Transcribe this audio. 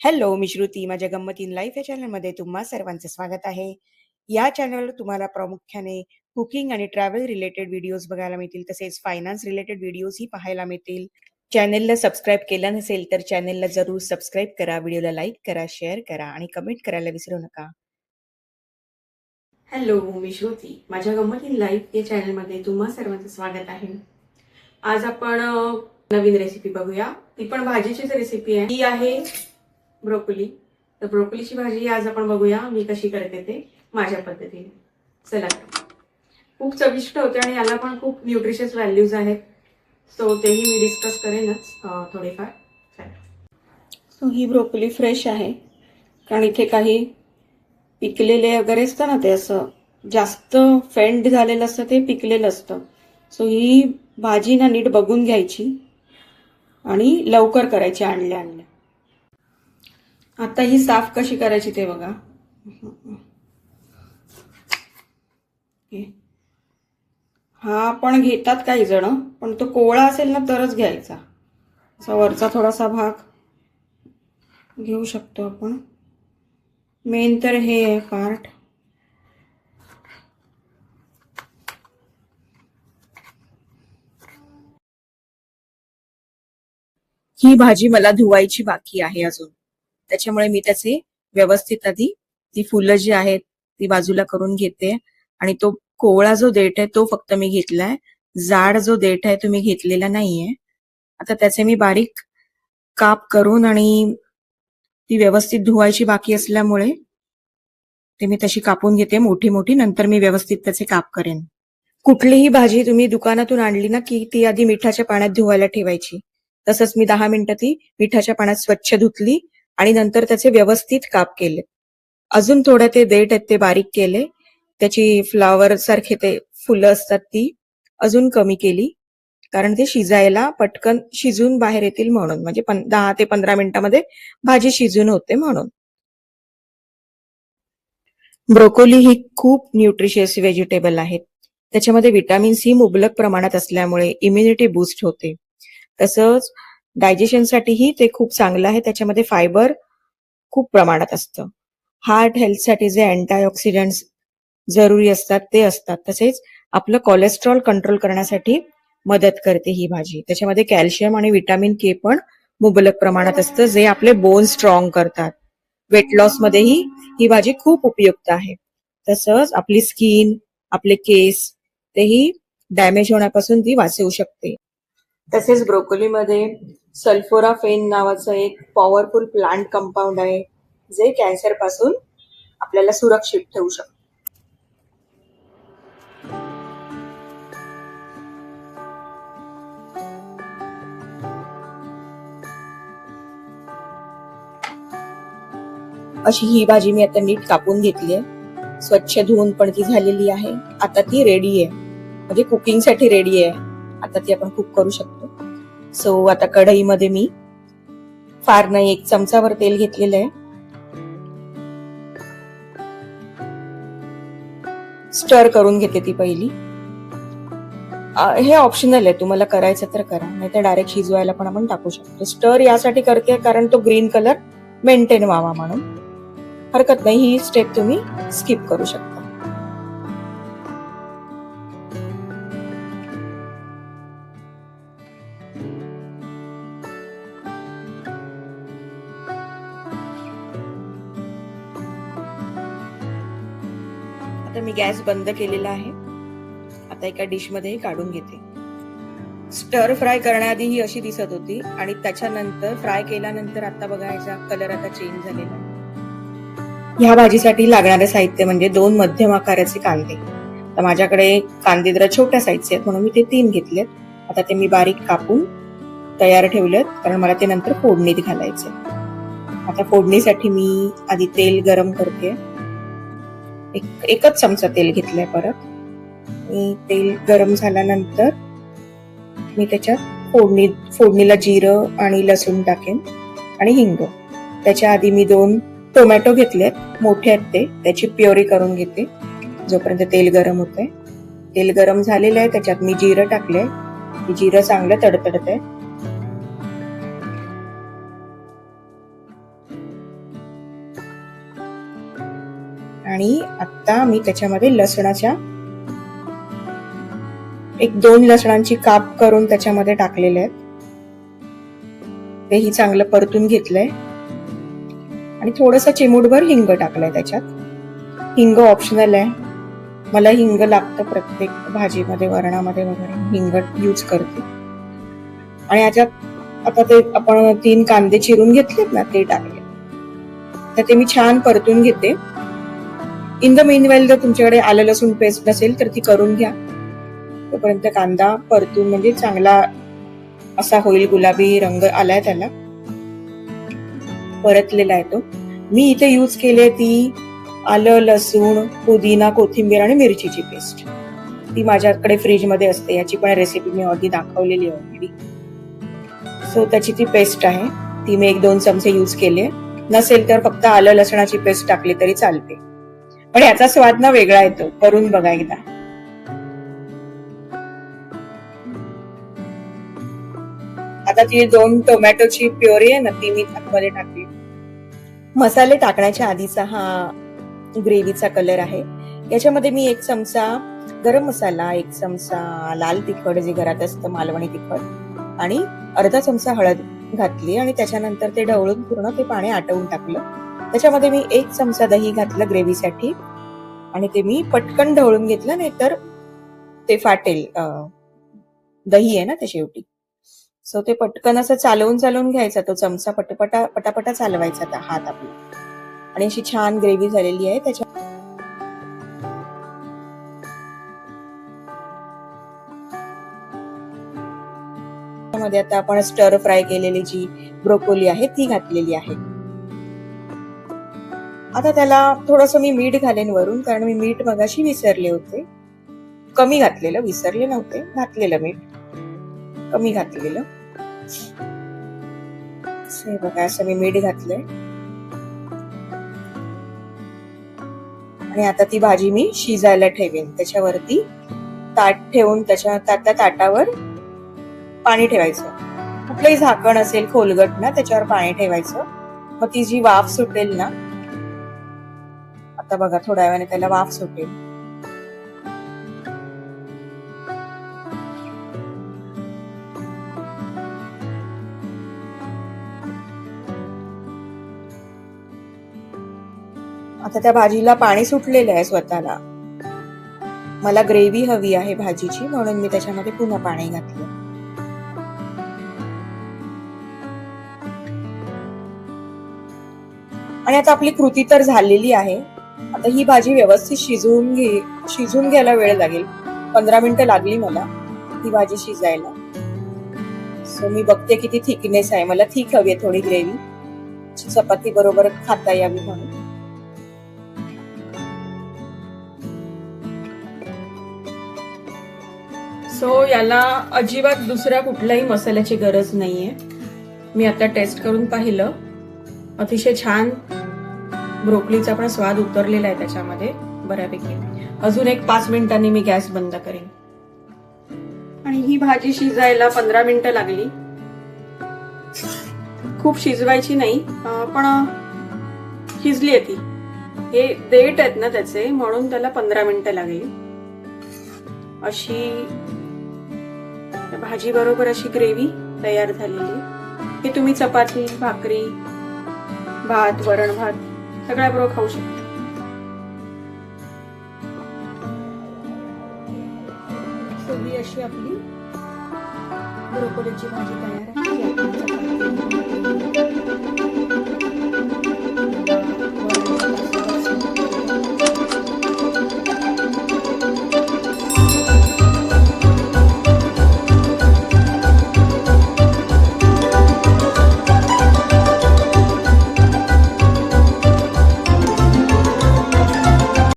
Hello, मी श्रुती. माझ्या गंमत इन लाईफ या चॅनलमध्ये तुम्हा सर्वांचं स्वागत आहे. या चॅनलवर तुम्हाला प्रामुख्याने कुकिंग आणि ट्रॅव्हल रिलेटेड व्हिडिओज बघायला मिळतील. तसेच फायनान्स रिलेटेड व्हिडिओजही पाहायला मिळतील. चॅनेलला सबस्क्राईब केलं नसेल, तर चॅनेलला जरूर सबस्क्राईब करा, व्हिडिओला लाईक करा, शेअर करा आणि कमेंट करायला विसरू नका. हॅलो, मी श्रुती. माझ्या गंमत इन लाईफ या चॅनलमध्ये तुम्हा सर्वांचं स्वागत आहे. आज आपण नवीन रेसिपी बघूया. ती पण भाजीचीच रेसिपी आहे. ती आहे ब्रोकोली. तर ब्रोकोलीची भाजी आज आपण बघूया मी कशी करते ते माझ्या पद्धतीने. चला. खूप चविष्ट होते आणि याला पण खूप न्यूट्रिशियस व्हॅल्यूज आहेत. सो तेही मी डिस्कस करेनच थोडेफार. सो ही ब्रोकोली फ्रेश आहे. कारण इथे काही पिकलेले वगैरे असतं ना ते असं जास्त फेंड झालेलं असतं ते पिकलेलं असतं. सो ही भाजी ना नीट बघून घ्यायची आणि लवकर करायची आणल्या आणल्या. आता ही साफ कशी करायची ते बघा. हा पण घेतात काही जण पण तो कोवळा असेल ना तरच घ्यायचा. असा वरचा थोडासा भाग घेऊ शकतो आपण. मेन तर हे आहे पार्ट. ही भाजी मला धुवायची बाकी आहे अजून. त्याच्यामुळे मी त्याचे व्यवस्थित आधी ती फुलं जी आहेत ती बाजूला करून घेते आणि तो कोवळा जो देठ आहे तो फक्त मी घेतलाय. जाड जो देठ आहे तो मी घेतलेला नाहीये. आता त्याचे मी बारीक काप करून आणि ती व्यवस्थित धुवायची बाकी असल्यामुळे ते मी तशी कापून घेते मोठी मोठी नंतर मी व्यवस्थित त्याचे काप करेन. कुठलीही भाजी तुम्ही दुकानातून आणली ना की ती आधी मिठाच्या पाण्यात धुवायला ठेवायची. तसंच मी दहा मिनिटं ती मिठाच्या पाण्यात स्वच्छ धुतली आणि नंतर त्याचे व्यवस्थित काप केले. अजून थोडे ते देठ आहेत ते बारीक केले. त्याची फ्लॉवर सारखे ते फुलं असतात ती अजून कमी केली. कारण ते शिजायला पटकन शिजून बाहेर येतील म्हणून म्हणजे दहा ते पंधरा मिनिटांमध्ये भाजी शिजून होते म्हणून. ब्रोकोली ही खूप न्यूट्रिशियस व्हेजिटेबल आहेत. त्याच्यामध्ये व्हिटॅमिन सी मुबलक प्रमाणात असल्यामुळे इम्युनिटी बूस्ट होते. तसंच डायजेशनसाठीही ते खूप चांगलं आहे. त्याच्यामध्ये फायबर खूप प्रमाणात असतं. हार्ट हेल्थसाठी जे अँटीऑक्सिडंट्स जरुरी असतात ते असतात. तसेच आपलं कोलेस्ट्रॉल कंट्रोल करण्यासाठी मदत करते ही भाजी. त्याच्यामध्ये कॅल्शियम आणि व्हिटॅमिन के पण मुबलक प्रमाणात असतं जे आपले बोन स्ट्रॉंग करतात. वेट लॉस मध्येही ही भाजी खूप उपयुक्त आहे. तसंच आपली स्किन, आपले केस तेही डॅमेज होण्यापासून ती वाचवू शकते. तसेच ब्रोकोलीमध्ये सल्फोराफेन नावाचं एक पॉवरफुल प्लांट कंपाऊंड आहे जे कॅन्सरपासून आपल्याला सुरक्षित ठेवू शकतो अशी ही भाजी मी आता नीट कापून घेतली आहे. स्वच्छ धुवून पण ती झालेली आहे. आता ती रेडी आहे. म्हणजे कुकिंगसाठी रेडी आहे. आता ती आपण कुक करू शकतो. सो आता कढईमध्ये मी फार नाही एक चमचावर तेल घेतलेलं आहे. स्टर करून घेते ती पहिली. हे ऑप्शनल आहे तुम्हाला करायचं तर करा नाहीतर डायरेक्ट शिजवायला पण आपण टाकू शकतो. स्टर यासाठी करते कारण तो ग्रीन कलर मेंटेन व्हावा म्हणून. हरकत नाही ही स्टेप तुम्ही स्किप करू शकता. आता मी गॅस बंद केलेला आहे. आता एका डिशमध्ये काढून घेते. स्टर फ्राय करण्याआधी ही अशी दिसत होती आणि त्याच्यानंतर फ्राय केल्यानंतर आता बघा याचा कलर आता चेंज झालेला ह्या भाजीसाठी लागणारे साहित्य म्हणजे दोन मध्यम आकाराचे कांदे. तर माझ्याकडे कांदे जरा छोट्या साईजचे आहेत म्हणून मी ते तीन घेतलेत. आता ते मी बारीक कापून तयार ठेवलेत कारण मला ते नंतर फोडणीत घालायचे. आता फोडणीसाठी मी आधी तेल गरम करते. एक एकच चमचा तेल घेतलंय परत. आणि तेल गरम झाल्यानंतर मी त्याच्यात फोडणी फोडणीला जिरं आणि लसूण टाकेन आणि हिंग. त्याच्या आधी मी दोन टोमॅटो घेतलेत मोठे आहेत ते त्याची प्युरी करून घेते जोपर्यंत तेल गरम होतंय. तेल गरम झालेलं आहे त्याच्यात मी जिरं टाकलंय. जिरं चांगलं तडतडत आहे आणि आता मी त्याच्यामध्ये लसणाच्या एक दोन लसणांची काप करून त्याच्यामध्ये टाकलेले आहेत. तेही चांगलं परतून घेतलंय. आणि थोडस चिमूटभर हिंग टाकलंय त्याच्यात. हिंग ऑप्शनल आहे. मला हिंग लागतं प्रत्येक भाजीमध्ये वरणामध्ये वगैरे. हिंग यूज करते. आणि याच्यात आता ते आपण तीन कांदे चिरून घेतलेत ना ते टाकले. तर ते मी छान परतून घेते. इन द मेन वेल जर तुमच्याकडे आलं लसूण पेस्ट नसेल तर ती करून घ्या. तोपर्यंत कांदा परतून म्हणजे चांगला असा होईल गुलाबी रंग आलाय त्याला. परतलेला आहे तो. मी इथे यूज केली ती आलं लसूण पुदिना कोथिंबीर आणि मिरचीची पेस्ट ती माझ्याकडे फ्रीजमध्ये असते याची पण रेसिपी मी ऑलरेडी दाखवलेली आहे ऑलरेडी सो त्याची ती पेस्ट आहे. ती मी एक दोन चमचे यूज केले नसेल तर फक्त आलं लसणाची पेस्ट टाकली तरी चालते. पण याचा स्वाद ना वेगळा येतो. करून बघा एकदा. आता ती दोन टोमॅटोची प्युरी आहे ना ती मी आतमध्ये टाकली. मसाले टाकण्याच्या आधीचा हा ग्रेव्हीचा कलर आहे. याच्यामध्ये मी एक चमचा गरम मसाला एक चमचा लाल तिखट जे घरात असतं मालवणी तिखट आणि अर्धा चमचा हळद घातली आणि त्याच्यानंतर ते ढवळून पूर्ण ते पाणी आटवून टाकलं. त्याच्यामध्ये मी एक चमचा दही घातलं ग्रेव्हीसाठी. आणि ते मी पटकन ढवळून घेतलं नाही तर ते फाटेल दही आहे ना ते शेवटी. सो ते पटकन असं चालवून चालवून घ्यायचा तो चमचा पटपटा पटापटा चालवायचा हात आपला. आणि अशी छान ग्रेव्ही झालेली आहे त्याच्या मध्ये आता आपण स्टर फ्राय केलेली जी ब्रोकोली आहे ती घातलेली आहे. आता त्याला थोडस मी मीठ घालेन वरून कारण मी मीठ मगाशी विसरले होते. कमी घातलेलं विसरले नव्हते घातलेलं मीठ. कमी घातलेलं. बघा असं मी मीठ घातलंय. आणि आता ती भाजी मी शिजायला ठेवेन. त्याच्यावरती ताट ठेवून त्याच्या त्या ताटावर पाणी ठेवायचं. कुठलंही झाकण असेल खोलगट ना त्याच्यावर पाणी ठेवायचं. मग ती जी वाफ सुटेल ना आता बघा थोड्या वेळाने त्याला वाफ सुटेल. आता त्या भाजीला पाणी सुटलेलं आहे स्वतःला. मला ग्रेव्ही हवी आहे भाजीची म्हणून मी त्याच्यामध्ये पुन्हा पाणी घातलं. आणि आता आपली कृती तर झालेली आहे. आता ही भाजी व्यवस्थित शिजवून घे शिजून घ्यायला वेळ लागेल. पंधरा मिनिटं लागली मला ही भाजी शिजायला. सो मी बघते किती थिकनेस आहे. मला थिक हवी आहे थोडी ग्रेव्ही चपाती बरोबर खाता यावी म्हणून. सो याला अजिबात दुसऱ्या कुठल्याही मसाल्याची गरज नाहीये. मी आता टेस्ट करून पाहिलं. अतिशय छान ब्रोकलीचा पण स्वाद उतरलेला आहे त्याच्यामध्ये बऱ्यापैकी. अजून एक पाच मिनिटांनी मी गॅस बंद करेन. आणि ही भाजी शिजायला पंधरा मिनिटं लागली. खूप शिजवायची नाही पण शिजली आहे ती. हे देट आहेत ना त्याचे म्हणून त्याला पंधरा मिनिटं लागली. अशी भाजी बरोबर अशी ग्रेव्ही तयार झालेली. ही तुम्ही चपाती भाकरी भात वरण भात सगळ्या बरोबर खाऊ शकता. सगळी अशी आपली ब्रोकोलीची भाजी तयार आहे.